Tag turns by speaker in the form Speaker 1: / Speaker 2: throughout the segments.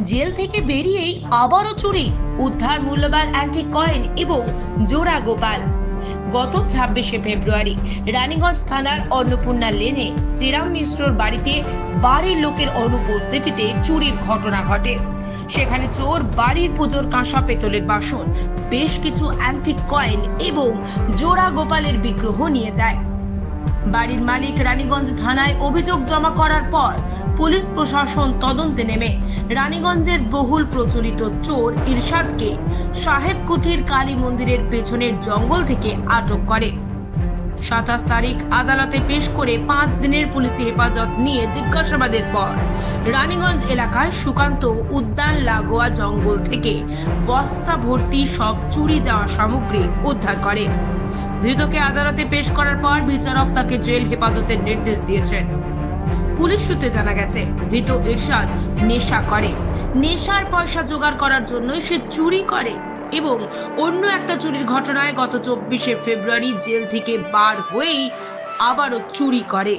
Speaker 1: Jail থেকে বেরিয়েই আবারও চুরি, উদ্ধার মূল্যবান অ্যান্টিক কয়েন এবং জোড়া গোপাল। গত ছাব্বিশে ফেব্রুয়ারি, রানীগঞ্জ থানার অন্নপূর্ণা লেনে শ্রীরাম মিশ্রর বাড়িতে বাড়ির লোকের অনুপস্থিতিতে চুরির ঘটনা ঘটে। সেখানে চোর বাড়ির পুজোর কাঁসা পেতলের বাসন, বেশ কিছু অ্যান্টিক কয়েন এবং জোড়া গোপালের বিগ্রহ নিয়ে যায়। বাড়ির মালিক রানীগঞ্জ থানায় অভিযোগ জমা করার পর পুলিশ প্রশাসন তদন্তে নেমে রানীগঞ্জের বহুল প্রচলিত চোর ইরশাদকে সাহেব কুঠির কালী মন্দিরের পেছনের জঙ্গল থেকে আটক করে। সাতাশ তারিখ আদালতে পেশ করে পাঁচ দিনের পুলিশি হেফাজত নিয়ে জিজ্ঞাসাবাদের পর রানীগঞ্জ এলাকায় সুকান্ত উদ্যান লাগোয়া জঙ্গল থেকে বস্তা ভর্তি সব চুরি যাওয়া সামগ্রী উদ্ধার করে। ধৃতকে আদালতে পেশ করার পর বিচারক তাকে জেল হেফাজতের নির্দেশ দিয়েছেন। পুলিশ সূত্রে জানা গেছে, ধৃত ইরশাদ নেশা করে। নেশার পয়সা জোগাড় করার জন্যই সে চুরি করে এবং অন্য একটা চুরির ঘটনায় গত চব্বিশে ফেব্রুয়ারি জেল থেকে বার হয়েই আবারও চুরি করে।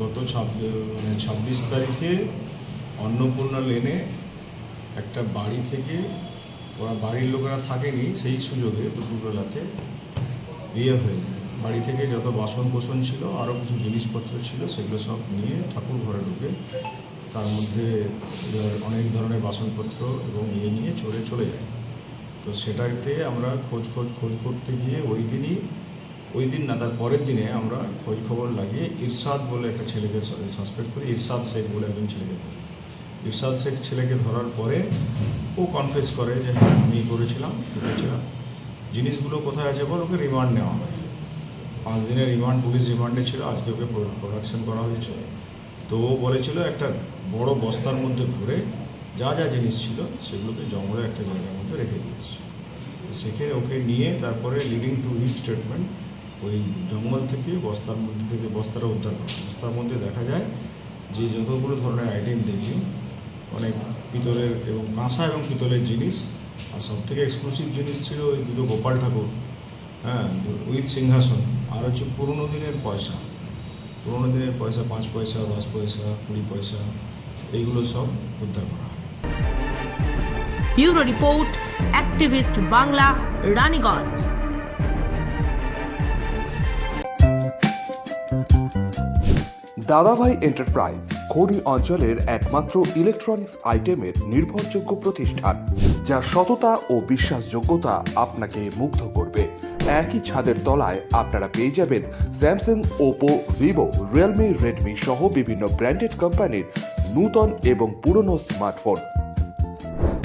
Speaker 2: গত মানে ছাব্বিশ তারিখে অন্নপূর্ণা লেনে একটা বাড়ি থেকে, ওরা বাড়ির লোকেরা থাকেনি, সেই সুযোগে দুপুরবেলাতে বিয়ে হয়ে যায়। বাড়ি থেকে যত বাসন কোসন ছিল আরও কিছু জিনিসপত্র ছিল, সেগুলো সব নিয়ে ঠাকুর ঘরে ঢুকে তার মধ্যে অনেক ধরনের বাসনপত্র এবং ইয়ে নিয়ে চলে চলে যায়। তো সেটাতে আমরা খোঁজ খোঁজ খোঁজ করতে গিয়ে ওই দিনই, ওই দিন না, তার পরের দিনে আমরা খোঁজ খবর লাগিয়ে ইরশাদ বলে একটা ছেলেকে সাসপেক্ট করি, ইরশাদ শেখ বলে একজন ছেলেকে ধরি। ইরশাদ শেখ ছেলেকে ধরার পরে ও কনফেস করে যে হ্যাঁ আমি করেছিলাম করেছিলাম। জিনিসগুলো কোথায় আছে বল, ওকে রিমান্ড নেওয়া হয়। পাঁচ দিনের রিমান্ড পুলিশ রিমান্ডে ছিল, আজকে ওকে প্রোডাকশন করা হয়েছে। তো ও বলেছিল একটা বড় বস্তার মধ্যে ঘুরে যা যা জিনিস ছিল সেগুলোকে জঙ্গলে একটা জায়গার মধ্যে রেখে দিয়েছে। সেখানে ওকে নিয়ে তারপরে লিডিং টু হি স্টেটমেন্ট ওই জঙ্গল থেকে বস্তার মধ্যে থেকে বস্তাটা উদ্ধার করা। বস্তার মধ্যে দেখা যায় যে যতগুলো ধরনের আইটেম দেখি, অনেক পিতলের এবং কাঁসা এবং পিতলের জিনিস, আর সব থেকে এক্সক্লুসিভ জিনিস ছিল ওই দুটো গোপাল ঠাকুর। হ্যাঁ উইথ সিংহাসন। আর হচ্ছে পুরোনো দিনের পয়সা। পুরোনো দিনের পয়সা পাঁচ পয়সা দশ পয়সা কুড়ি পয়সা এইগুলো সব উদ্ধার করা হয়।
Speaker 1: Bureau report activist Bangla Raniganj.
Speaker 3: Dadabhai enterprise খনি অঞ্চলের একমাত্র ইলেকট্রনিক্স আইটেমের নির্ভরযোগ্য প্রতিষ্ঠান যা সততা ও বিশ্বাসযোগ্যতা আপনাকে মুগ্ধ করবে। একই ছাদের তলায় আপনারা পেয়ে যাবেন Samsung Oppo Vivo Realme Redmi সহ বিভিন্ন ব্র্যান্ডেড কোম্পানির নূতন এবং পুরনো স্মার্টফোন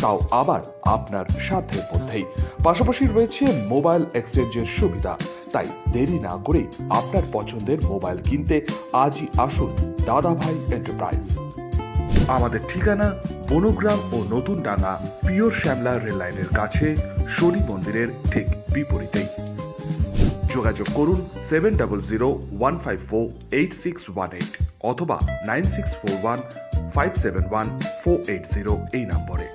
Speaker 3: তাও আবার আপনার সাধ্যের মধ্যেই। পাশাপাশি রয়েছে মোবাইল এক্সচেঞ্জের সুবিধা। তাই দেরি না করে আপনার পছন্দের মোবাইল কিনতে আজই আসুন দাদাভাই এন্টারপ্রাইজ আমাদের ঠিকানা বনগ্রাম ও নতুন ডাঙ্গা পিওর শ্যামলা রেল লাইনের কাছে শনি মন্দিরের ঠিক বিপরীতেই। যোগাযোগ করুন seven double zero one five four eight six one eight অথবা nine six four one five seven one four eight zero এই নম্বরে।